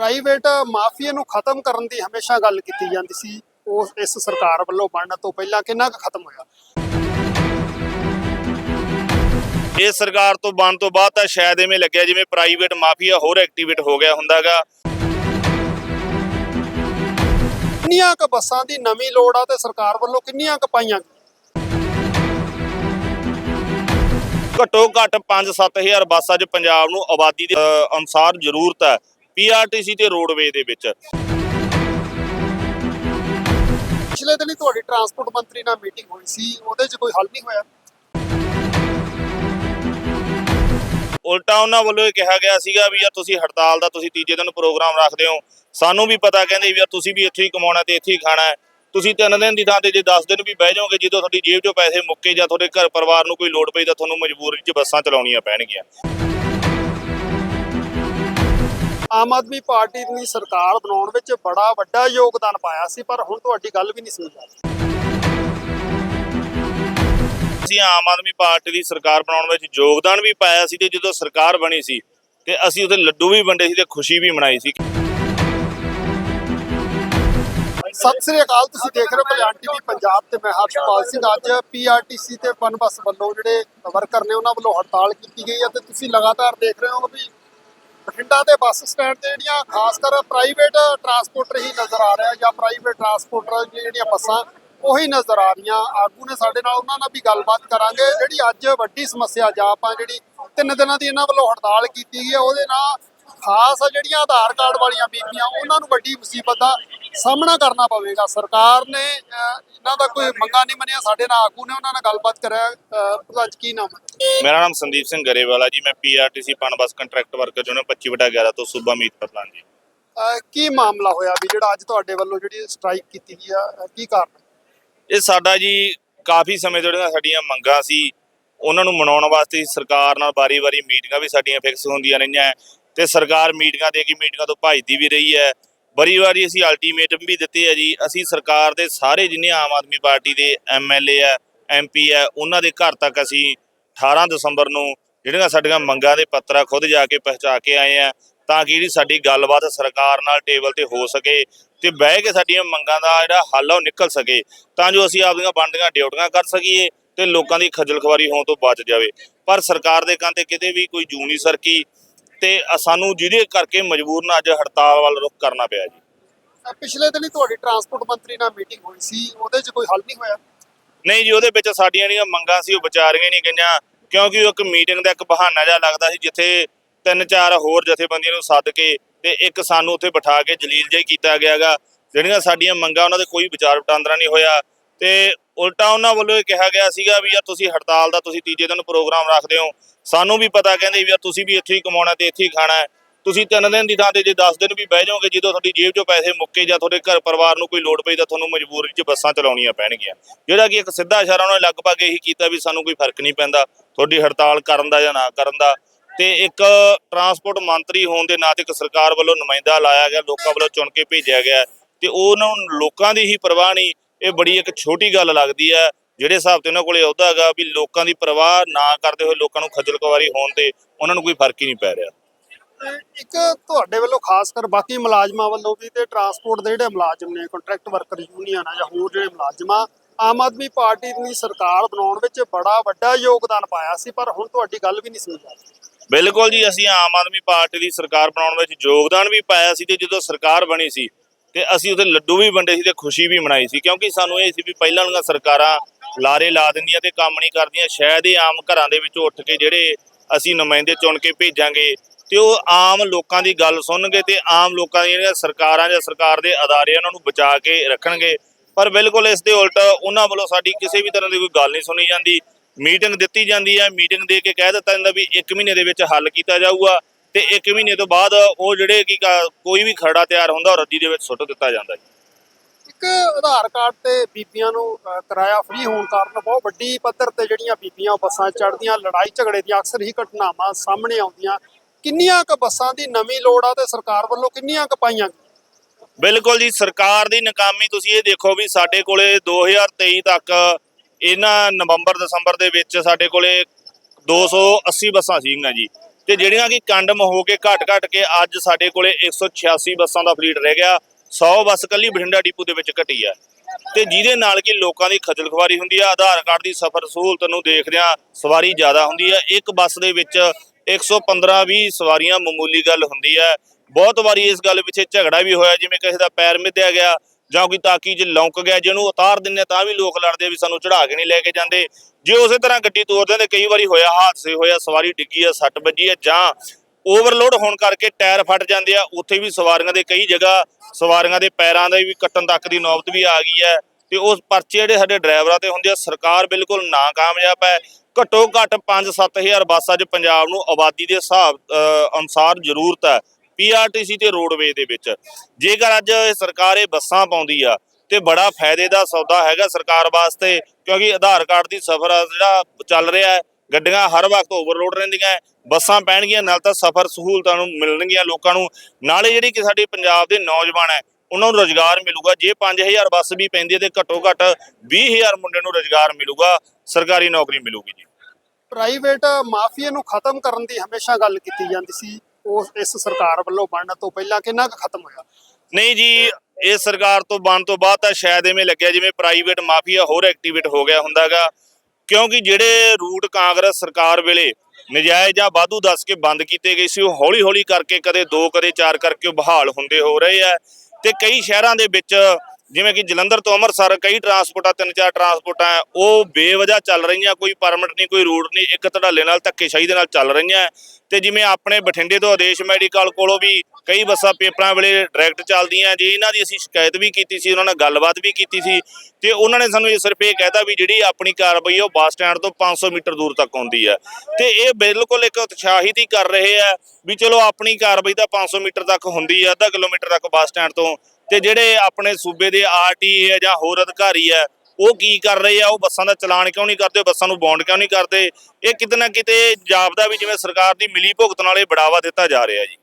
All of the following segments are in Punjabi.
ਪ੍ਰਾਈਵੇਟ ਮਾਫੀਆ ਨੂੰ ਖਤਮ ਕਰਨ ਦੀ ਹਮੇਸ਼ਾ ਗੱਲ ਕੀਤੀ ਜਾਂਦੀ ਸੀ। ਉਹ ਇਸ ਸਰਕਾਰ ਵੱਲੋਂ ਬਣਨ ਤੋਂ ਪਹਿਲਾਂ ਕਿੰਨਾ ਕੁ ਖਤਮ ਹੋਇਆ? ਇਹ ਸਰਕਾਰ ਤੋਂ ਬਣ ਤੋਂ ਬਾਅਦ ਤਾਂ ਸ਼ਾਇਦ ਐਵੇਂ ਲੱਗਿਆ ਜਿਵੇਂ ਪ੍ਰਾਈਵੇਟ ਮਾਫੀਆ ਹੋਰ ਐਕਟੀਵੇਟ ਹੋ ਗਿਆ ਹੁੰਦਾਗਾ। ਕਿੰਨੀਆਂ ਕੁ ਬੱਸਾਂ ਦੀ ਨਵੀਂ ਲੋੜ ਆ ਤੇ ਸਰਕਾਰ ਵੱਲੋਂ ਕਿੰਨੀਆਂ ਕੁ ਪਾਈਆਂ ਘੱਟੋ ਘੱਟ 5-7000 ਬੱਸ ਅੱਜ ਪੰਜਾਬ ਨੂੰ ਆਬਾਦੀ ਦੇ ਅਨੁਸਾਰ ਜ਼ਰੂਰਤ ਹੈ। ਪੀਆਰਟੀਸੀ ਤੇ ਰੋਡਵੇ ਦੇ ਵਿੱਚ। ਪਿਛਲੇ ਦਿਨੀ ਤੁਹਾਡੀ ਟਰਾਂਸਪੋਰਟ ਮੰਤਰੀ ਨਾਲ ਮੀਟਿੰਗ ਹੋਈ ਸੀ ਉਹਦੇ 'ਚ ਕੋਈ ਹੱਲ ਨਹੀਂ ਹੋਇਆ? ਉਲਟਾ ਉਹਨਾਂ ਵੱਲੋਂ ਇਹ ਕਿਹਾ ਗਿਆ ਸੀਗਾ ਵੀ ਯਾਰ ਤੁਸੀਂ ਹੜਤਾਲ ਦਾ ਤੁਸੀਂ ਤੀਜੇ ਦਿਨ ਪ੍ਰੋਗਰਾਮ ਰੱਖਦੇ ਹੋ। ਸਾਨੂੰ ਵੀ ਪਤਾ ਕਹਿੰਦੇ ਵੀ ਯਾਰ ਤੁਸੀਂ ਵੀ ਇੱਥੇ ਹੀ ਕਮਾਉਣਾ ਤੇ ਇੱਥੇ ਹੀ ਖਾਣਾ ਹੈ। ਤੁਸੀਂ ਤਿੰਨ ਦਿਨ ਦੀ ਥਾਂ ਤੇ ਜੇ 10 ਦਿਨ ਵੀ ਬਹਿ ਜਾਓਗੇ ਜਦੋਂ ਤੁਹਾਡੀ ਜੇਬ 'ਚੋਂ ਪੈਸੇ ਮੁੱਕੇ ਜਾਂ ਤੁਹਾਡੇ ਘਰ ਪਰਿਵਾਰ ਨੂੰ ਕੋਈ ਲੋੜ ਪਈ ਤਾਂ ਤੁਹਾਨੂੰ ਮਜਬੂਰੀ 'ਚ ਬੱਸਾਂ ਚਲਾਉਣੀਆਂ ਪੈਣਗੀਆਂ। ਆਮ ਆਦਮੀ ਪਾਰਟੀ ਦੀ ਸਰਕਾਰ ਬਣਾਉਣ ਵਿੱਚ ਬੜਾ ਵੱਡਾ ਯੋਗਦਾਨ ਪਾਇਆ ਸੀ ਪਰ ਹੁਣ ਤੁਹਾਡੀ ਗੱਲ ਵੀ ਨਹੀਂ ਸੁਣੀ ਜਾ ਰਹੀ। ਅਸੀਂ ਆਮ ਆਦਮੀ ਪਾਰਟੀ ਦੀ ਸਰਕਾਰ ਬਣਾਉਣ ਵਿੱਚ ਯੋਗਦਾਨ ਵੀ ਪਾਇਆ ਸੀ ਤੇ ਜਦੋਂ ਸਰਕਾਰ ਬਣੀ ਸੀ ਤੇ ਅਸੀਂ ਉਹਦੇ ਲੱਡੂ ਵੀ ਵੰਡੇ ਸੀ ਤੇ ਖੁਸ਼ੀ ਵੀ ਮਨਾਈ ਸੀ। ਸਤਿ ਸ੍ਰੀ ਅਕਾਲ ਤੁਸੀਂ ਦੇਖ ਰਹੇ ਹੋ ਕਲਿਆਣ ਟੀਵੀ ਪੰਜਾਬ ਤੇ ਮੈਂ ਹਰਸ਼ਪਾਲ ਸਿੰਘ। ਅੱਜ ਪੀਆਰਟੀਸੀ ਤੇ ਪਨਬਸ ਵੱਲੋਂ ਜਿਹੜੇ ਵਰਕਰ ਨੇ ਉਹਨਾਂ ਵੱਲੋਂ ਹੜਤਾਲ ਕੀਤੀ ਗਈ ਹੈ ਤੇ ਤੁਸੀਂ ਲਗਾਤਾਰ ਦੇਖ ਰਹੇ ਹੋ ਵੀ ਬਠਿੰਡਾ ਦੇ ਬੱਸ ਸਟੈਂਡ ਤੇ ਜਿਹੜੀਆਂ ਖਾਸ ਕਰ ਪ੍ਰਾਈਵੇਟ ਟਰਾਂਸਪੋਰਟਰ ਹੀ ਨਜ਼ਰ ਆ ਰਿਹਾ ਜਾਂ ਪ੍ਰਾਈਵੇਟ ਟਰਾਂਸਪੋਰਟਰ ਜਿਹੜੀਆਂ ਬੱਸਾਂ, ਉਹੀ ਨਜ਼ਰ ਆ ਰਹੀਆਂ। ਆਗੂ ਨੇ ਸਾਡੇ ਨਾਲ ਉਹਨਾਂ ਨਾਲ ਵੀ ਗੱਲਬਾਤ ਕਰਾਂਗੇ। ਜਿਹੜੀ ਅੱਜ ਵੱਡੀ ਸਮੱਸਿਆ ਜਾਂ ਆਪਾਂ ਜਿਹੜੀ ਤਿੰਨ ਦਿਨਾਂ ਦੀ ਇਹਨਾਂ ਵੱਲੋਂ ਹੜਤਾਲ ਕੀਤੀ ਗਈ ਹੈ, ਉਹਦੇ ਨਾਲ ਖਾਸ ਆ ਜਿਹੜੀਆਂ ਆਧਾਰ ਕਾਰਡ ਵਾਲੀਆਂ ਬੀਬੀਆਂ ਉਹਨਾਂ ਨੂੰ ਵੱਡੀ ਮੁਸੀਬਤ ਦਾ ਸਾਹਮਣਾ ਕਰਨਾ ਪਵੇਗਾ। ਸਰਕਾਰ ਨੇ ਇਹਨਾਂ ਦਾ ਕੋਈ ਮੰਗਾ ਨਹੀਂ ਮੰਨਿਆ ਸਾਡੇ ਨਾਲ ਆਗੂ ਨੇ ਉਹਨਾਂ ਨਾਲ ਗੱਲਬਾਤ ਕਰਿਆ। ਅਹ, ਪ੍ਰਧਾਨ ਜੀ ਕੀ ਨਾਮ ਮੇਰਾ ਨਾਮ ਸੰਦੀਪ ਸਿੰਘ ਗਰੇਵਾਲਾ ਜੀ ਮੈਂ ਪੀਆਰਟੀਸੀ ਪਨਬਸ ਕੰਟਰੈਕਟ ਵਰਕਰ ਜੁਨੇ 25/11 ਤੋਂ ਸੂਬਾ ਮੀਤ ਪ੍ਰਧਾਨ ਜੀ। ਕੀ ਮਾਮਲਾ ਹੋਇਆ ਵੀ ਜਿਹੜਾ ਅੱਜ ਤੁਹਾਡੇ ਵੱਲੋਂ ਜਿਹੜੀ ਸਟ੍ਰਾਈਕ ਕੀਤੀ ਗਈ ਆ ਕੀ ਕਾਰਨ ਇਹ ਸਾਡਾ ਜੀ ਕਾਫੀ ਸਮੇਂ ਤੋਂ ਜਿਹੜੀਆਂ ਸਾਡੀਆਂ ਮੰਗਾਂ ਸੀ ਉਹਨਾਂ ਨੂੰ ਮਨਾਉਣ ਵਾਸਤੇ ਸਰਕਾਰ ਨਾਲ ਵਾਰੀ-ਵਾਰੀ ਮੀਟਿੰਗਾਂ ਵੀ ਸਾਡੀਆਂ ਫਿਕਸ ਹੁੰਦੀਆਂ ਰਹੀਆਂ। ਤੇ ਸਰਕਾਰ ਮੀਟਿੰਗਾਂ ਦੇ ਕੇ ਮੀਟਿੰਗਾਂ ਤੋਂ ਭੱਜਦੀ ਵੀ ਰਹੀ ਹੈ। ਵਾਰੀ-ਵਾਰੀ ਅਸੀਂ ਅਲਟੀਮੇਟਮ ਵੀ ਦਿੱਤੇ ਆ ਜੀ। ਅਸੀਂ ਸਰਕਾਰ ਦੇ ਸਾਰੇ ਜਿੰਨੇ ਆਮ ਆਦਮੀ ਪਾਰਟੀ ਦੇ ਐਮਐਲਏ ਆ ਐਮਪੀ ਆ, ਉਹਨਾਂ ਦੇ ਘਰ ਤੱਕ ਅਸੀਂ 18 ਦਸੰਬਰ ਨੂੰ ਜਿਹੜੀਆਂ ਸਾਡੀਆਂ ਮੰਗਾਂ ਦੇ ਪੱਤਰਾ ਖੁਦ ਜਾ ਕੇ ਪਹੁੰਚਾ ਕੇ ਆਏ ਆ, ਤਾਂ ਕਿ ਜਿਹੜੀ ਸਾਡੀ ਗੱਲਬਾਤ ਸਰਕਾਰ ਨਾਲ ਟੇਬਲ ਤੇ ਹੋ ਸਕੇ ਤੇ ਬਹਿ ਕੇ ਸਾਡੀਆਂ ਮੰਗਾਂ ਦਾ ਜਿਹੜਾ ਹੱਲ ਆ ਉਹ ਨਿਕਲ ਸਕੇ, ਤਾਂ ਜੋ ਅਸੀਂ ਆਪਣੀਆਂ ਬਣਦੀਆਂ ਡਿਊਟੀਆਂ ਕਰ ਸਕੀਏ ਤੇ ਲੋਕਾਂ ਦੀ ਖੱਜਲ ਖਵਾਰੀ ਹੋਣ ਤੋਂ ਬਚ ਜਾਵੇ। ਪਰ ਸਰਕਾਰ ਦੇ ਕੰਨ ਤੇ ਕਿਤੇ ਵੀ ਕੋਈ ਜੂਨੀ ਸਰਕੀ। ਤੇ ਸਾਨੂੰ ਜਿਹਦੇ ਕਰਕੇ ਮਜਬੂਰਨ ਅੱਜ ਹੜਤਾਲ ਵੱਲ ਰੁਖ ਕਰਨਾ ਪਿਆ ਜੀ। ਪਿਛਲੇ ਦਿਨੀ ਤੁਹਾਡੀ ਟਰਾਂਸਪੋਰਟ ਮੰਤਰੀ ਨਾਲ ਮੀਟਿੰਗ ਹੋਈ ਸੀ ਉਹਦੇ 'ਚ ਕੋਈ ਹੱਲ ਨਹੀਂ ਹੋਇਆ? ਨਹੀਂ ਜੀ ਉਹਦੇ ਵਿੱਚ ਸਾਡੀਆਂ ਜਿਹੜੀਆਂ ਮੰਗਾਂ ਸੀ ਉਹ ਵਿਚਾਰੀਆਂ ਨਹੀਂ ਗਈਆਂ ਕਿਉਂਕਿ ਉਹ ਇੱਕ ਮੀਟਿੰਗ ਦਾ ਇੱਕ ਬਹਾਨਾ ਜਿਹਾ ਲੱਗਦਾ ਸੀ ਜਿੱਥੇ ਤਿੰਨ ਚਾਰ ਹੋਰ ਜਥੇਬੰਦੀਆਂ ਨੂੰ ਸੱਦ ਕੇ ਤੇ ਇੱਕ ਸਾਨੂੰ ਉੱਥੇ ਬਿਠਾ ਕੇ ਜਲੀਲ ਜਿਹਾ ਕੀਤਾ ਗਿਆਗਾ। ਜਿਹੜੀਆਂ ਸਾਡੀਆਂ ਮੰਗਾਂ ਉਹਨਾਂ ਦੇ ਕੋਈ ਵਿਚਾਰ ਵਟਾਂਦਰਾ ਨਹੀਂ ਹੋਇਆ। ਤੇ ਉਲਟਾ ਉਹਨਾਂ ਵੱਲੋਂ ਇਹ ਕਿਹਾ ਗਿਆ ਸੀਗਾ ਵੀ ਯਾਰ ਤੁਸੀਂ ਹੜਤਾਲ ਦਾ ਤੁਸੀਂ ਤੀਜੇ ਦਿਨ ਪ੍ਰੋਗਰਾਮ ਰੱਖਦੇ ਹੋ। ਸਾਨੂੰ ਵੀ ਪਤਾ ਕਹਿੰਦੇ ਵੀ ਯਾਰ ਤੁਸੀਂ ਵੀ ਇੱਥੇ ਹੀ ਕਮਾਉਣਾ ਤੇ ਇੱਥੇ ਹੀ ਖਾਣਾ ਹੈ। ਤੁਸੀਂ ਤਿੰਨ ਦਿਨ ਦੀ ਥਾਂ ਤੇ ਜੇ 10 ਦਿਨ ਵੀ ਬਹਿ ਜਾਓਗੇ, ਜਦੋਂ ਤੁਹਾਡੀ ਜੇਬ 'ਚੋਂ ਪੈਸੇ ਮੁੱਕੇ ਜਾਂ ਤੁਹਾਡੇ ਘਰ ਪਰਿਵਾਰ ਨੂੰ ਕੋਈ ਲੋੜ ਪਈ ਤਾਂ ਤੁਹਾਨੂੰ ਮਜਬੂਰੀ 'ਚ ਬੱਸਾਂ ਚਲਾਉਣੀਆਂ ਪੈਣਗੀਆਂ। ਜਿਹੜਾ ਕਿ ਇੱਕ ਸਿੱਧਾ ਇਸ਼ਾਰਾ ਉਹਨਾਂ ਨੇ ਲਗਭਗ ਇਹੀ ਕੀਤਾ ਵੀ ਸਾਨੂੰ ਕੋਈ ਫ਼ਰਕ ਨਹੀਂ ਪੈਂਦਾ, ਤੁਹਾਡੀ ਹੜਤਾਲ ਕਰਨ ਦਾ ਜਾਂ ਨਾ ਕਰਨ ਦਾ। ਤੇ ਇੱਕ ਟਰਾਂਸਪੋਰਟ ਮੰਤਰੀ ਹੋਣ ਦੇ ਨਾਤੇ ਇੱਕ ਸਰਕਾਰ ਵੱਲੋਂ ਨੁਮਾਇੰਦਾ ਲਾਇਆ ਗਿਆ, ਲੋਕਾਂ ਵੱਲੋਂ ਚੁਣ ਕੇ ਭੇਜਿਆ ਗਿਆ। ਤੇ ਉਹਨਾਂ ਲੋਕਾਂ ਦੀ ਹੀ ਪਰਵਾਹ ਨਹੀਂ ਇਹ ਬੜੀ ਇੱਕ ਛੋਟੀ ਗੱਲ ਲੱਗਦੀ ਹੈ ਜਿਹੜੇ ਹਿਸਾਬ ਤੇ ਉਹਨਾਂ ਕੋਲੇ ਅਹੁਦਾ ਹੈਗਾ ਵੀ ਲੋਕਾਂ ਦੀ ਪਰਵਾਹ ਨਾ ਕਰਦੇ ਹੋਏ ਲੋਕਾਂ ਨੂੰ ਖੱਜਲ ਖਵਾਰੀ ਹੋਣ ਤੇ ਉਹਨਾਂ ਨੂੰ ਕੋਈ ਫ਼ਰਕ ਹੀ ਨਹੀਂ ਪੈ ਰਿਹਾ। ਇੱਕ ਤੁਹਾਡੇ ਵੱਲੋਂ ਖਾਸ ਕਰ ਬਾਕੀ ਮੁਲਾਜ਼ਮਾਂ ਵੱਲੋਂ ਵੀ ਤੇ ਟਰਾਂਸਪੋਰਟ ਦੇ ਜਿਹੜੇ ਮੁਲਾਜ਼ਮ ਨੇ ਕੰਟਰੈਕਟ ਵਰਕਰ ਯੂਨੀਅਨ ਆ ਜਾਂ ਹੋਰ ਜਿਹੜੇ ਮੁਲਾਜ਼ਮ ਆ ਆਮ ਆਦਮੀ ਪਾਰਟੀ ਦੀ ਸਰਕਾਰ ਬਣਾਉਣ ਵਿੱਚ ਬੜਾ ਵੱਡਾ ਯੋਗਦਾਨ ਪਾਇਆ ਸੀ ਪਰ ਹੁਣ ਤੁਹਾਡੀ ਗੱਲ ਵੀ ਨਹੀਂ ਸੁਣੀ ਜਾ ਰਹੀ। ਬਿਲਕੁਲ ਜੀ ਅਸੀਂ ਆਮ ਆਦਮੀ ਪਾਰਟੀ ਦੀ ਸਰਕਾਰ ਬਣਾਉਣ ਵਿੱਚ ਯੋਗਦਾਨ ਵੀ ਪਾਇਆ ਸੀ ਤੇ ਜਦੋਂ ਸਰਕਾਰ ਬਣੀ ਸੀ ਤੇ ਅਸੀਂ ਉਹਦੇ ਲੱਡੂ ਵੀ ਵੰਡੇ ਸੀ ਤੇ ਖੁਸ਼ੀ ਵੀ ਮਨਾਈ ਸੀ, ਕਿਉਂਕਿ ਸਾਨੂੰ ਇਹ ਸੀ ਵੀ ਪਹਿਲਾਂ ਵਾਲੀਆਂ ਸਰਕਾਰਾਂ ਲਾਰੇ ਲਾ ਦਿੰਦੀਆਂ ਤੇ ਕੰਮ ਨਹੀਂ ਕਰਦੀਆਂ, ਸ਼ਾਇਦ ਇਹ ਆਮ ਘਰਾਂ ਦੇ ਵਿੱਚੋਂ ਉੱਠ ਕੇ ਜਿਹੜੇ ਅਸੀਂ ਨੁਮਾਇੰਦੇ ਚੁਣ ਕੇ ਭੇਜਾਂਗੇ, ਤੇ ਉਹ ਆਮ ਲੋਕਾਂ ਦੀ ਗੱਲ ਸੁਣਨਗੇ ਤੇ ਆਮ ਲੋਕਾਂ ਦੀਆਂ ਜਿਹੜੀਆਂ ਸਰਕਾਰਾਂ ਜਾਂ ਸਰਕਾਰ ਦੇ ਅਦਾਰੇ ਉਹਨਾਂ ਨੂੰ ਬਚਾ ਕੇ ਰੱਖਣਗੇ। ਪਰ ਬਿਲਕੁਲ ਇਸ ਦੇ ਉਲਟ ਉਹਨਾਂ ਵੱਲੋਂ ਸਾਡੀ ਕਿਸੇ ਵੀ ਤਰ੍ਹਾਂ ਦੀ ਕੋਈ ਗੱਲ ਨਹੀਂ ਸੁਣੀ ਜਾਂਦੀ। ਮੀਟਿੰਗ ਦਿੱਤੀ ਜਾਂਦੀ ਹੈ, ਮੀਟਿੰਗ ਦੇ ਕੇ ਕਹਿ ਦਿੱਤਾ ਜਾਂਦਾ ਵੀ 1 ਮਹੀਨੇ ਦੇ ਵਿੱਚ ਹੱਲ ਕੀਤਾ ਜਾਊਗਾ। ਤੇ 1 ਮਹੀਨੇ ਤੋਂ ਬਾਅਦ ਉਹ ਜਿਹੜੇ ਕੀ ਕੋਈ ਵੀ ਖਰੜਾ ਤਿਆਰ ਹੁੰਦਾ ਉਹ ਰੱਦੀ ਦੇ ਵਿੱਚ ਸੁੱਟ ਦਿੱਤਾ ਜਾਂਦਾ ਜੀ। ਇੱਕ ਆਧਾਰ ਕਾਰਡ ਤੇ ਬੀਬੀਆਂ ਨੂੰ ਕਿਰਾਇਆ ਫ੍ਰੀ ਹੋਣ ਕਾਰਨ ਬਹੁਤ ਵੱਡੀ ਪੱਧਰ ਤੇ ਜਿਹੜੀਆਂ ਬੀਬੀਆਂ ਬੱਸਾਂ ਚੜ੍ਹਦੀਆਂ ਲੜਾਈ ਝਗੜੇ ਦੀਆਂ ਅਕਸਰ ਹੀ ਘਟਨਾਵਾਂ ਸਾਹਮਣੇ ਆਉਂਦੀਆਂ। ਕਿੰਨੀਆਂ ਕੁ ਬੱਸਾਂ ਦੀ ਨਵੀਂ ਲੋੜ ਆ ਤੇ ਸਰਕਾਰ ਵੱਲੋਂ ਕਿੰਨੀਆਂ ਕੁ ਪਾਈਆਂ? ਬਿਲਕੁਲ ਜੀ ਸਰਕਾਰ ਦੀ ਨਾਕਾਮੀ ਤੁਸੀਂ ਇਹ ਦੇਖੋ ਵੀ ਸਾਡੇ ਕੋਲੇ 2023 ਤੱਕ ਇਹਨਾਂ ਨਵੰਬਰ ਦਸੰਬਰ ਦੇ ਵਿੱਚ ਸਾਡੇ ਕੋਲੇ 280 ਬੱਸਾਂ ਸੀਗੀਆਂ ਜੀ। ਤੇ ਜਿਹੜੀਆਂ ਕਿ ਕੰਡਮ ਹੋ ਕੇ ਘਟ ਘਟ ਕੇ ਅੱਜ ਸਾਡੇ ਕੋਲੇ 186 ਬੱਸਾਂ ਦਾ ਫਲੀਟ ਰਹਿ ਗਿਆ 100 ਬੱਸ ਕੱਲੀ ਬਠਿੰਡਾ ਡਿਪੂ ਦੇ ਵਿੱਚ ਘਟੀ ਆ। ਤੇ ਜਿਹਦੇ ਨਾਲ ਕਿ ਲੋਕਾਂ ਦੀ ਖੱਜਲ ਖਵਾਰੀ ਹੁੰਦੀ ਆ, ਆਧਾਰ ਕਾਰਡ ਦੀ ਸਫ਼ਰ ਸਹੂਲਤ ਨੂੰ ਦੇਖਦਿਆਂ ਸਵਾਰੀ ਜ਼ਿਆਦਾ ਹੁੰਦੀ ਆ। ਇੱਕ ਬੱਸ ਦੇ ਵਿੱਚ 115 20 ਸਵਾਰੀਆਂ ਮਾਮੂਲੀ ਗੱਲ ਹੁੰਦੀ ਹੈ ਬਹੁਤ ਵਾਰੀ ਇਸ ਗੱਲ ਪਿੱਛੇ ਝਗੜਾ ਵੀ ਹੋਇਆ, ਜਿਵੇਂ ਕਿਸੇ ਦਾ ਪੈਰ ਮਿੱਧਿਆ ਗਿਆ ਜਾਂ ਕੋਈ ਤਾਕੀ ਜੇ ਲੌਂਕ ਗਿਆ ਜੇ ਉਹਨੂੰ ਉਤਾਰ ਦਿੰਦੇ ਆ ਤਾਂ ਵੀ ਲੋਕ ਲੜਦੇ ਵੀ ਸਾਨੂੰ ਚੜਾ ਕੇ ਨਹੀਂ ਲੈ ਕੇ ਜਾਂਦੇ। ਜੇ ਉਸੇ ਤਰ੍ਹਾਂ ਗੱਡੀ ਤੋਰਦੇ ਤੇ ਕਈ ਵਾਰੀ ਹੋਇਆ ਹਾਦਸੇ ਹੋਇਆ ਸਵਾਰੀ ਡਿੱਗੀ ਆ ਸੱਟ ਵੱਜੀ ਆ ਜਾਂ ਓਵਰਲੋਡ ਹੋਣ ਕਰਕੇ ਟਾਇਰ ਫਟ ਜਾਂਦੇ ਆ ਉੱਥੇ ਵੀ ਸਵਾਰੀਆਂ ਦੇ ਕਈ ਜਗ੍ਹਾ ਸਵਾਰੀਆਂ ਦੇ ਪੈਰਾਂ ਦੇ ਵੀ ਕੱਟਣ ਤੱਕ ਦੀ ਨੌਬਤ ਵੀ ਆ ਗਈ ਹੈ। ਤੇ ਉਸ ਪਰਚੇ ਜਿਹੜੇ ਸਾਡੇ ਡਰਾਈਵਰਾਂ ਤੇ ਹੁੰਦੇ ਆ ਸਰਕਾਰ ਬਿਲਕੁਲ ਨਾ ਕਾਮਯਾਬ ਹੈ। ਘੱਟੋ ਘੱਟ 5-7000 ਬੱਸ ਅੱਜ ਪੰਜਾਬ ਨੂੰ ਆਬਾਦੀ ਦੇ ਹਿਸਾਬ ਅ, ਅਨੁਸਾਰ ਜ਼ਰੂਰਤ ਹੈ। ਪੀਆਰਟੀਸੀ ਤੇ ਰੋਡਵੇ ਦੇ ਵਿੱਚ। ਜੇਕਰ ਅੱਜ ਸਰਕਾਰ ਇਹ ਬੱਸਾਂ ਪਾਉਂਦੀ ਆ, ਤੇ ਬੜਾ ਫਾਇਦੇ ਦਾ ਸੌਦਾ ਹੈਗਾ ਸਰਕਾਰ ਵਾਸਤੇ, ਕਿਉਂਕਿ ਆਧਾਰ ਕਾਰਡ ਦੀ ਸਫ਼ਰ ਜਿਹੜਾ ਚੱਲ ਰਿਹਾ ਹੈ, ਗੱਡੀਆਂ ਹਰ ਵਕਤ ਓਵਰਲੋਡ ਰਹਿੰਦੀਆਂ ਬੱਸਾਂ ਪੈਣਗੀਆਂ, ਨਾਲ ਤਾਂ ਸਫ਼ਰ ਸਹੂਲਤਾਂ ਨੂੰ ਮਿਲਣਗੀਆਂ ਲੋਕਾਂ ਨੂੰ। ਨਾਲੇ ਜਿਹੜੀ ਕਿ ਸਾਡੇ ਪੰਜਾਬ ਦੇ ਨੌਜਵਾਨ ਹੈ, ਉਹਨਾਂ ਨੂੰ ਰੋਜ਼ਗਾਰ ਮਿਲੂਗਾ। ਜੇ 5000 ਬੱਸ ਵੀ ਪੈਂਦੀ ਹੈ, ਤੇ ਘੱਟੋ ਘੱਟ 20000 ਮੁੰਡੇ ਨੂੰ ਰੋਜ਼ਗਾਰ ਮਿਲੂਗਾ, ਸਰਕਾਰੀ ਨੌਕਰੀ ਮਿਲੂਗੀ ਜੀ। ਪ੍ਰਾਈਵੇਟ ਮਾਫੀਆ ਨੂੰ ਖਤਮ ਕਰਨ ਦੀ ਹਮੇਸ਼ਾ ਗੱਲ ਕੀਤੀ ਜਾਂਦੀ ਸੀ। ਉਸ ਇਸ ਸਰਕਾਰ ਵੱਲੋਂ ਬਣਨ ਤੋਂ ਪਹਿਲਾਂ ਕਿੰਨਾ ਕੁ ਖਤਮ ਹੋਇਆ? ਨਹੀਂ ਜੀ, ਇਹ ਸਰਕਾਰ ਤੋਂ ਬਣ ਤੋਂ ਬਾਅਦ ਤਾਂ ਸ਼ਾਇਦ ਐਵੇਂ ਲੱਗਿਆ ਜਿਵੇਂ ਪ੍ਰਾਈਵੇਟ ਮਾਫੀਆ ਹੋਰ ਐਕਟੀਵੇਟ ਹੋ ਗਿਆ ਹੁੰਦਾਗਾ। ਕਿਉਂਕਿ ਜਿਹੜੇ ਰੂਟ ਕਾਂਗਰਸ ਸਰਕਾਰ ਵੇਲੇ ਨਜਾਇਜ਼ ਜਾਂ ਵਾਧੂ ਦੱਸ ਕੇ ਬੰਦ ਕੀਤੇ ਗਏ ਸੀ, ਉਹ ਹੌਲੀ ਹੌਲੀ ਕਰਕੇ ਕਦੇ ਦੋ, ਕਦੇ ਚਾਰ ਕਰਕੇ ਉਹ ਬਹਾਲ ਹੁੰਦੇ ਹੋ ਰਹੇ ਆ। ਤੇ ਕਈ ਸ਼ਹਿਰਾਂ ਦੇ ਵਿੱਚ ਜਿਵੇਂ ਕਿ ਜਲੰਧਰ ਤੋਂ ਅੰਮ੍ਰਿਤਸਰ, ਕਈ ਟਰਾਂਸਪੋਰਟਾਂ ਤਿੰਨ ਚਾਰ ਟਰਾਂਸਪੋਰਟਾਂ ਉਹ ਬੇਵਜ੍ਹਾ ਚੱਲ ਰਹੀਆਂ, ਕੋਈ ਪਰਮਿਟ ਨਹੀਂ, ਕੋਈ ਰੂਟ ਨਹੀਂ, ਇੱਕ ਧੜੱਲੇ ਨਾਲ, ਧੱਕੇਸ਼ਾਹੀ ਦੇ ਨਾਲ ਚੱਲ ਰਹੀਆਂ। ਤੇ ਜਿਵੇਂ ਆਪਣੇ ਬਠਿੰਡੇ ਤੋਂ ਆਦੇਸ਼ ਮੈਡੀਕਲ ਕੋਲੋਂ ਵੀ ਕਈ ਬੱਸਾਂ, ਪੇਪਰਾਂ ਵੇਲੇ ਡਾਇਰੈਕਟ ਚੱਲਦੀਆਂ, ਜੀ ਇਹਨਾਂ ਦੀ ਅਸੀਂ ਸ਼ਿਕਾਇਤ ਵੀ ਕੀਤੀ ਸੀ, ਉਹਨਾਂ ਨਾਲ ਗੱਲਬਾਤ ਵੀ ਕੀਤੀ ਸੀ, ਤੇ ਉਹਨਾਂ ਨੇ ਸਾਨੂੰ ਇਹ ਸਿਰਫ ਇਹ ਕਹਿਤਾ ਵੀ ਜਿਹੜੀ ਆਪਣੀ ਕਾਰਵਾਈ ਉਹ ਬੱਸ ਸਟੈਂਡ ਤੋਂ 500 ਮੀਟਰ ਦੂਰ ਤੱਕ ਹੁੰਦੀ ਹੈ ਤੇ ਇਹ ਬਿਲਕੁਲ ਇੱਕ ਉਤਸ਼ਾਹਿਤ ਹੀ ਕਰ ਰਹੇ ਆ, ਵੀ ਚਲੋ ਆਪਣੀ ਕਾਰਵਾਈ ਤਾਂ 500 ਮੀਟਰ ਤੱਕ ਹੁੰਦੀ ਹੈ ਅੱਧਾ ਕਿਲੋਮੀਟਰ ਤੱਕ ਬੱਸ ਸਟੈਂਡ ਤੋਂ ਤੇ ਜਿਹੜੇ ਆਪਣੇ ਸੂਬੇ ਦੇ ਆਰਟੀਏ ਜਾਂ ਹੋਰ ਅਧਿਕਾਰੀ ਆ ਉਹ ਕੀ ਕਰ ਰਹੇ ਆ? ਉਹ ਬੱਸਾਂ ਦਾ ਚਲਾਨ ਕਿਉਂ ਨਹੀਂ ਕਰਦੇ? ਬੱਸਾਂ ਨੂੰ ਬੌਂਡ ਕਿਉਂ ਨਹੀਂ ਕਰਦੇ? ਇਹ ਕਿਤੇ ਨਾ ਕਿਤੇ ਜਾਪਦਾ ਵੀ ਜਿਵੇਂ ਸਰਕਾਰ ਦੀ ਮਿਲੀ ਭੁਗਤ ਨਾਲ ਇਹ ਬੜਾਵਾ ਦਿੱਤਾ ਜਾ ਰਿਹਾ ਜੀ।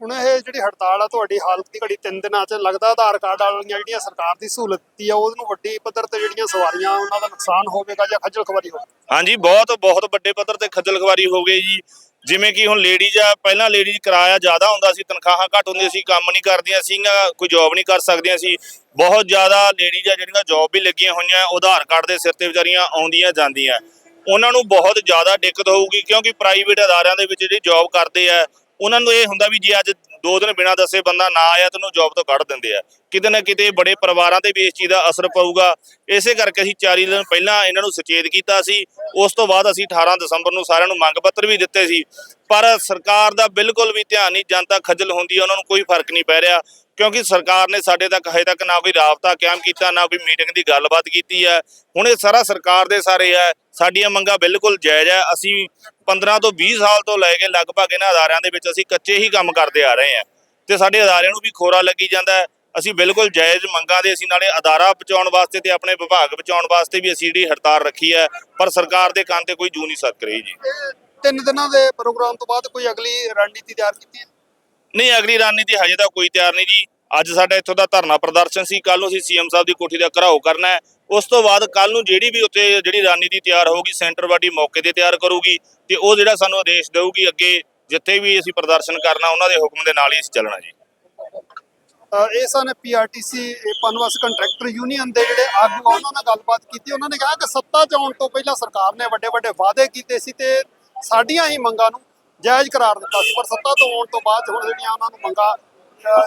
ਹੁਣ ਇਹ ਜਿਹੜੀ ਹੜਤਾਲ ਆ ਤੁਹਾਡੀ ਹਾਲਤ ਦੀ ਘੜੀ ਤਿੰਨ ਦਿਨਾਂ 'ਚ ਲੱਗਦਾ ਆਧਾਰ ਕਾਰਡ ਵਾਲੀਆਂ ਜਿਹੜੀਆਂ ਸਰਕਾਰ ਦੀ ਸਹੂਲਤ ਆ ਉਹਨੂੰ ਵੱਡੀ ਪੱਧਰ ਤੇ ਜਿਹੜੀਆਂ ਸਵਾਰੀਆਂ ਉਹਨਾਂ ਦਾ ਨੁਕਸਾਨ ਹੋਵੇਗਾ ਜਾਂ ਖੱਜਲ ਖਵਾਰੀ ਹੋਵੇਗੀ? ਹਾਂਜੀ ਬਹੁਤ ਬਹੁਤ ਵੱਡੇ ਪੱਧਰ ਤੇ ਖੱਜਲ ਖਵਾਰੀ ਹੋ ਗਈ ਜੀ। ਜਿਵੇਂ ਕਿ ਹੁਣ ਲੇਡੀਜ਼ ਆ, ਪਹਿਲਾਂ ਲੇਡੀਜ਼ ਕਿਰਾਇਆ ਜ਼ਿਆਦਾ ਹੁੰਦਾ ਸੀ, ਤਨਖਾਹਾਂ ਘੱਟ ਹੁੰਦੀਆਂ ਸੀ, ਕੰਮ ਨਹੀਂ ਕਰਦੀਆਂ ਸੀਗੀਆਂ, ਕੋਈ ਜੌਬ ਨਹੀਂ ਕਰ ਸਕਦੀਆਂ ਸੀ। ਬਹੁਤ ਜ਼ਿਆਦਾ ਲੇਡੀਜ਼ ਆ ਜਿਹੜੀਆਂ ਜੌਬ ਵੀ ਲੱਗੀਆਂ ਹੋਈਆਂ, ਆਧਾਰ ਕਾਰਡ ਦੇ ਸਿਰ ਤੇ ਵਿਚਾਰੀਆਂ ਆਉਂਦੀਆਂ ਜਾਂਦੀਆਂ। ਉਹਨਾਂ ਨੂੰ ਬਹੁਤ ਜ਼ਿਆਦਾ ਦਿੱਕਤ ਹੋਊਗੀ ਕਿਉਂਕਿ ਪ੍ਰਾਈਵੇਟ ਅਦਾਰਿਆਂ ਦੇ ਵਿੱਚ ਜਿਹੜੀ ਜੌਬ ਕਰਦੇ ਆ, ਉਹਨਾਂ ਨੂੰ ਇਹ ਹੁੰਦਾ ਵੀ ਜੇ ਅੱਜ ਦੋ ਦਿਨ ਬਿਨਾਂ ਦੱਸੇ ਬੰਦਾ ਨਾ ਆਇਆ ਤੇ ਉਹਨੂੰ ਜੌਬ ਤੋਂ ਕੱਢ ਦਿੰਦੇ ਆ। ਕਿਤੇ ਨਾ ਕਿਤੇ ਬੜੇ ਪਰਿਵਾਰਾਂ ਤੇ ਵੀ ਇਸ ਚੀਜ਼ ਦਾ ਅਸਰ ਪਊਗਾ। ਇਸੇ ਕਰਕੇ ਅਸੀਂ 4 ਦਿਨ ਪਹਿਲਾਂ ਇਹਨਾਂ ਨੂੰ ਸੁਚੇਤ ਕੀਤਾ ਸੀ। ਉਸ ਤੋਂ ਬਾਅਦ ਅਸੀਂ 18 ਦਸੰਬਰ ਨੂੰ ਸਾਰਿਆਂ ਨੂੰ ਮੰਗ ਪੱਤਰ ਵੀ ਦਿੱਤੇ ਸੀ। ਪਰ ਸਰਕਾਰ ਦਾ ਬਿਲਕੁਲ ਵੀ ਧਿਆਨ ਨਹੀਂ, ਜਨਤਾ ਖੱਜਲ ਹੁੰਦੀ ਹੈ ਉਹਨਾਂ ਨੂੰ ਕੋਈ ਫ਼ਰਕ ਨਹੀਂ ਪੈ ਰਿਹਾ। ਕਿਉਂਕਿ ਸਰਕਾਰ ਨੇ ਸਾਡੇ ਤੱਕ ਹਜੇ ਤੱਕ ਨਾ ਕੋਈ ਰਾਬਤਾ ਕਾਇਮ ਕੀਤਾ, ਨਾ ਕੋਈ ਮੀਟਿੰਗ ਦੀ ਗੱਲਬਾਤ ਕੀਤੀ ਹੈ। ਹੁਣ ਇਹ ਸਾਰਾ ਸਰਕਾਰ ਦੇ ਸਾਰੇ ਹੈ, ਸਾਡੀਆਂ ਮੰਗਾਂ ਬਿਲਕੁਲ ਜਾਇਜ਼ ਹੈ। ਅਸੀਂ 15 ਤੋਂ 20 ਸਾਲ ਤੋਂ ਲੈ ਕੇ ਲਗਭਗ ਇਹਨਾਂ ਅਦਾਰਿਆਂ ਦੇ ਵਿੱਚ ਅਸੀਂ ਕੱਚੇ ਹੀ ਕੰਮ ਕਰਦੇ ਆ ਰਹੇ ਹਾਂ। ਤੇ ਸਾਡੇ ਅਦਾਰਿਆਂ ਨੂੰ ਵੀ ਖੋਰਾ ਲੱਗੀ ਜਾਂਦਾ ਅਸੀਂ ਬਿਲਕੁਲ ਜਾਇਜ਼ ਮੰਗਾਂ ਦੇ ਅਸੀਂ ਨਾਲੇ ਅਦਾਰਾ ਬਚਾਉਣ ਵਾਸਤੇ ਤੇ ਆਪਣੇ ਵਿਭਾਗ ਬਚਾਉਣ ਵਾਸਤੇ ਵੀ ਅਸੀਂ ਜਿਹੜੀ ਹੜਤਾਲ ਰੱਖੀ ਹੈ, ਪਰ ਸਰਕਾਰ ਦੇ ਕੰਨ ਤੇ ਕੋਈ ਜੂ ਨਹੀਂ ਸਕ ਰਹੀ ਜੀ। ਤਿੰਨ ਦਿਨਾਂ ਦੇ ਪ੍ਰੋਗਰਾਮ ਤੋਂ ਬਾਅਦ ਕੋਈ ਅਗਲੀ ਰਣਨੀਤੀ ਤਿਆਰ ਕੀਤੀ ਹੈ? ਨਹੀਂ, ਅਗਲੀ ਰਣਨੀਤੀ ਹਜੇ ਤਾਂ ਕੋਈ ਤਿਆਰ ਨਹੀਂ ਜੀ। ਅੱਜ ਸਾਡਾ ਇੱਥੋਂ ਦਾ ਧਰਨਾ ਪ੍ਰਦਰਸ਼ਨ ਸੀ ਕੱਲ ਨੂੰ ਅਸੀਂ ਸੀਐਮ ਸਾਹਿਬ ਦੀ ਕੋਠੀ ਦਾ ਘਰਾਓ ਕਰਨਾ ਹੈ। ਉਸ ਤੋਂ ਬਾਅਦ ਕੱਲ ਨੂੰ ਜਿਹੜੀ ਵੀ ਉੱਥੇ ਜਿਹੜੀ ਰਣਨੀਤੀ ਤਿਆਰ ਹੋਊਗੀ, ਸੈਂਟਰ ਬਾਡੀ ਮੌਕੇ ਤੇ ਤਿਆਰ ਕਰੂਗੀ ਤੇ ਉਹ ਜਿਹੜਾ ਸਾਨੂੰ ਆਦੇਸ਼ ਦੇਊਗੀ ਅੱਗੇ, ਜਿੱਥੇ ਵੀ ਅਸੀਂ ਪ੍ਰਦਰਸ਼ਨ ਕਰਨਾ, ਉਹਨਾਂ ਦੇ ਹੁਕਮ ਦੇ ਨਾਲ ਹੀ ਅਸੀਂ ਚੱਲਣਾ ਜੀ। ਇਹ ਸਨ ਪੀਆਰਟੀਸੀ ਪਨਵਸ ਕੰਟਰੈਕਟਰ ਯੂਨੀਅਨ ਦੇ ਜਿਹੜੇ ਆਗੂ ਉਹਨਾਂ ਨਾਲ ਗੱਲਬਾਤ ਕੀਤੀ। ਉਹਨਾਂ ਨੇ ਕਿਹਾ ਕਿ ਸੱਤਾ 'ਚ ਆਉਣ ਤੋਂ ਪਹਿਲਾਂ ਸਰਕਾਰ ਨੇ ਵੱਡੇ ਵੱਡੇ ਵਾਅਦੇ ਕੀਤੇ ਸੀ ਤੇ ਸਾਡੀਆਂ ਹੀ ਮੰਗਾਂ ਨੂੰ ਜਾਇਜ਼ ਕਰਾਰ ਦਿੱਤਾ ਸੀ, ਪਰ ਸੱਤਾ ਤੋਂ ਆਉਣ ਤੋਂ ਬਾਅਦ ਹੁਣ ਜਿਹੜੀਆਂ ਉਹਨਾਂ ਨੂੰ ਮੰਗਾਂ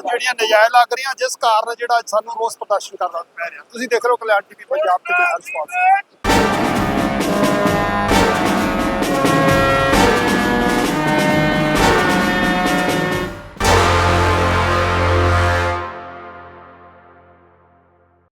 ਜਿਹੜੀਆਂ ਨਜਾਇਜ਼ ਲੱਗ ਰਹੀਆਂ, ਜਿਸ ਕਾਰਨ ਜਿਹੜਾ ਸਾਨੂੰ ਰੋਸ ਪ੍ਰਦਰਸ਼ਨ ਕਰਨਾ ਪੈ ਰਿਹਾ। ਤੁਸੀਂ ਦੇਖ ਰਹੇ ਹੋ ਕਲਿਆਣ ਟੀਵੀ ਪੰਜਾਬ ਤੇ ਮੈਂ